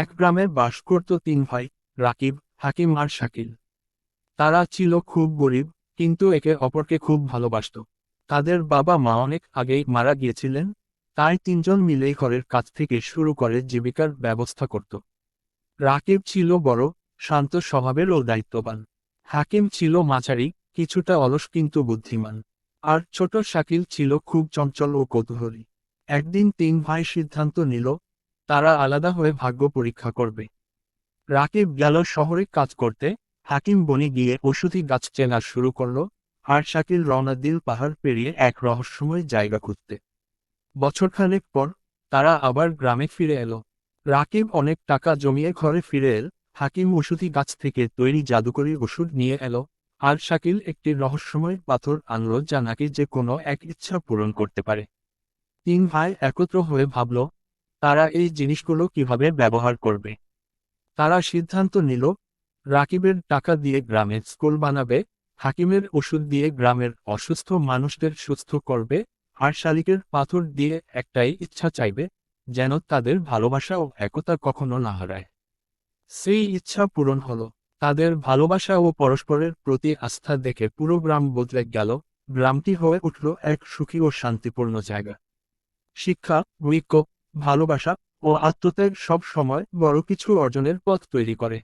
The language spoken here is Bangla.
এক গ্রামে বাস করত তিন ভাই, রাকিব, হাকিম আর শাকিল। তারা ছিল খুব গরিব, কিন্তু একে অপরকে খুব ভালোবাসত। তাদের বাবা মা অনেক আগেই মারা গিয়েছিলেন, তাই তিনজন মিলেই ঘরের কাজ থেকে শুরু করে জীবিকার ব্যবস্থা করত। রাকিব ছিল বড়, শান্ত স্বভাবের ও দায়িত্ববান। হাকিম ছিল মাঝারি, কিছুটা অলস কিন্তু বুদ্ধিমান। আর ছোট শাকিল ছিল খুব চঞ্চল ও কৌতূহলী। একদিন তিন ভাই সিদ্ধান্ত নিল তারা আলাদা হয়ে ভাগ্য পরীক্ষা করবে। রাকিব গেল শহরে কাজ করতে। হাকিম বনে গিয়ে ওষুধি গাছ চেনা শুরু করল আর শাকিল রওনা দিল পাহাড় পেরিয়ে এক রহস্যময় জায়গা খুঁজতে। বছরখানেক পর তারা আবার গ্রামে ফিরে এলো। রাকিব অনেক টাকা জমিয়ে ঘরে ফিরে এল। হাকিম ওষুধি গাছ থেকে তৈরি জাদুকরি ওষুধ নিয়ে এলো আর শাকিল একটি রহস্যময় পাথর আনলো যা নাকি যে কোনো এক ইচ্ছা পূরণ করতে পারে। তিন ভাই একত্র হয়ে ভাবল তারা এই জিনিসগুলো কীভাবে ব্যবহার করবে? তারা সিদ্ধান্ত নিল, রাকিবের টাকা দিয়ে গ্রামে স্কুল বানাবে, হাকিমের ওষুধ দিয়ে গ্রামের অসুস্থ মানুষদের সুস্থ করবে, আর শালিকের পাথর দিয়ে একটাই ইচ্ছা চাইবে, যেন তাদের ভালোবাসা ও একতা কখনো না হারায়। সেই ইচ্ছা পূরণ হলো। তাদের ভালোবাসা ও পরস্পরের প্রতি আস্থা দেখে পুরো গ্রাম বদলে গেল। গ্রামটি হয়ে উঠল এক সুখী ও শান্তিপূর্ণ জায়গা। শিক্ষা, ঐক্য ভালোবাসা ও আত্মত্যাগ সব সময় বড় কিছু অর্জনের পথ তৈরি করে।